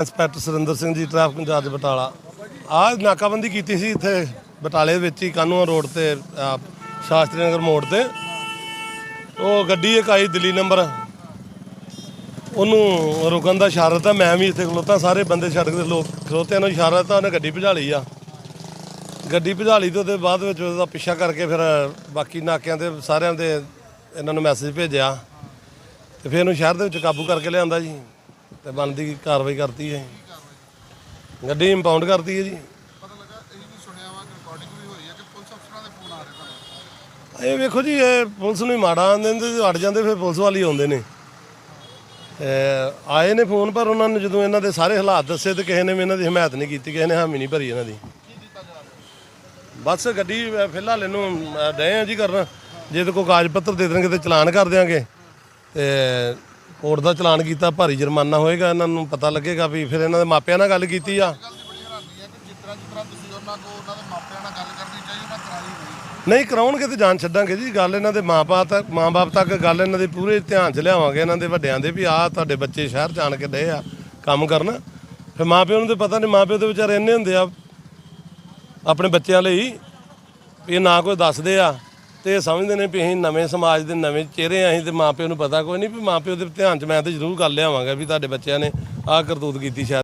Inspector Surinder Singh ji traffic incharge Batala. ਆਹ ਨਾਕਾਬੰਦੀ ਕੀਤੀ ਸੀ ਇੱਥੇ ਬਟਾਲੇ ਵਿੱਚ ਹੀ ਕਾਨੂੰਨ ਰੋਡ ਤੇ ਆਹ, ਸ਼ਾਸਤਰੀ ਨਗਰ ਮੋੜ ਤੇ। ਉਹ ਗੱਡੀ ਇੱਕ ਆਈ ਦਿੱਲੀ ਨੰਬਰ। ਉਹਨੂੰ ਰੁਕਣ ਦਾ ਇਸ਼ਾਰਾ ਤਾਂ ਮੈਂ ਵੀ ਇੱਥੇ ਖਲੋਤਾ ਸਾਰੇ ਬੰਦੇ ਸੜਕ ਦੇ ਲੋਕ ਖਲੋਤਿਆਂ ਨੂੰ ਇਸ਼ਾਰਾ ਤਾਂ ਉਹਨੇ ਗੱਡੀ ਭਜਾ ਲਈ ਆ। ਗੱਡੀ ਭਜਾ ਲਈ ਤੇ ਉਹਦੇ ਬਾਅਦ ਵਿੱਚ ਉਹਦਾ ਪਿੱਛਾ ਕਰਕੇ ਫਿਰ ਬਾਕੀ ਨਾਕਿਆਂ ਤੇ ਸਾਰਿਆਂ ਦੇ ਇਹਨਾਂ ਨੂੰ ਮੈਸੇਜ ਭੇਜਿਆ। ਤੇ ਫਿਰ ਇਹਨੂੰ ਸ਼ਹਿਰ ਦੇ ਵਿੱਚ ਕਾਬੂ ਕਰਕੇ ਲਿਆਂਦਾ ਜੀ। ਤੇ ਬਣਦੀ ਕਾਰਵਾਈ ਕਰਤੀ ਹੈ ਗੱਡੀ ਇੰਪਾਊਂਡ ਕਰਤੀ ਹੈ ਜੀ। ਪਤਾ ਲੱਗਾ ਇਹ ਵੀ ਸੁਣਿਆ ਵਾ ਰਿਕਾਰਡਿੰਗ ਵੀ ਹੋਈ ਹੈ ਕਿ ਪੁਲਿਸ ਅਫਸਰਾਂ ਦੇ ਫੋਨ ਆ ਰਹੇ ਤੁਹਾਨੂੰ ਇਹ ਵੇਖੋ ਜੀ ਇਹ ਪੁਲਿਸ ਨੂੰ ਹੀ ਮਾੜਾ ਆਂਦੇ ਨੇ ਤੇ ਅੜ ਜਾਂਦੇ ਫਿਰ ਪੁਲਿਸ ਵਾਲੀ ਆਉਂਦੇ ਨੇ। ਤੇ ਆਏ ਨੇ ਫੋਨ ਪਰ ਉਹਨਾਂ ਨੂੰ ਜਦੋਂ ਇਹਨਾਂ ਦੇ ਸਾਰੇ ਹਾਲਾਤ ਦੱਸੇ ਤੇ ਕਿਸੇ ਨੇ ਵੀ ਇਹਨਾਂ ਦੀ ਹਮਾਇਤ ਨਹੀਂ ਕੀਤੀ ਕਿਸੇ ਨੇ ਹਾਮੀ ਨਹੀਂ ਭਰੀ ਇਹਨਾਂ ਦੀ। ਬਸ ਗੱਡੀ ਅਹ, ਫਿਲਹਾਲ ਇਹਨੂੰ ਅਹ, ਡਏ ਆ ਜੀ ਕਰਨਾ। ਜੇ ਤੇ ਕੋਈ ਕਾਗਜ਼ ਪੱਤਰ ਦੇ ਦੇਣਗੇ ਤੇ ਚਲਾਨ ਕਰ ਦਿਆਂਗੇ। ਤੇ ਕੋਰਟ ਦਾ ਚਲਾਨ ਕੀਤਾ, ਭਾਰੀ ਜੁਰਮਾਨਾ ਹੋਏਗਾ, ਇਹਨਾਂ ਨੂੰ ਪਤਾ ਲੱਗੇਗਾ ਵੀ ਫਿਰ ਇਹਨਾਂ ਦੇ ਮਾਪਿਆਂ ਨਾਲ ਗੱਲ ਕੀਤੀ ਆ। ਨਹੀਂ, ਕਰਾਉਣਗੇ ਤੇ ਜਾਨ ਛੱਡਾਂਗੇ ਜੀ, ਗੱਲ ਇਹਨਾਂ ਦੇ ਮਾਪੇ ਤੱਕ ਮਾਂ-ਬਾਪ ਤੱਕ ਗੱਲ ਇਹਨਾਂ ਦੇ ਪੂਰੇ ਧਿਆਨ 'ਚ ਲਿਆਵਾਂਗੇ ਇਹਨਾਂ ਦੇ ਵੱਡਿਆਂ ਦੇ ਵੀ ਆਹ ਤੁਹਾਡੇ ਬੱਚੇ ਸ਼ਹਿਰ ਜਾਣ ਕੇ ਡਏ ਆ ਕੰਮ ਕਰਨ। ਫਿਰ ਮਾਪਿਆਂ ਨੂੰ ਤੇ ਪਤਾ ਨਹੀਂ ਮਾਪਿਓ ਦੇ ਵਿਚਾਰੇ ਇੰਨੇ ਹੁੰਦੇ ਆ ਆਪਣੇ ਬੱਚਿਆਂ ਲਈ ਵੀ ਇਹ ਨਾ ਕੋਈ ਦੱਸਦੇ ਆ। ਤੇ ਇਹ ਸਮਝਦੇ ਨੇ ਵੀ ਅਸੀਂ ਨਵੇਂ ਸਮਾਜ ਦੇ ਨਵੇਂ ਚਿਹਰੇ ਆ ਅਸੀਂ ਤੇ ਮਾਪਿਓ ਨੂੰ ਪਤਾ ਕੋਈ ਨਹੀਂ ਵੀ ਮਾਪਿਓ ਦੇ ਧਿਆਨ 'ਚ ਮੈਂ ਤੇ ਜ਼ਰੂਰ ਗੱਲ ਲਿਆਵਾਂਗਾ ਵੀ ਤੁਹਾਡੇ ਬੱਚਿਆਂ ਨੇ ਆਹ ਕਰਤੂਤ ਕੀਤੀ ਸ਼ਾਇਦ।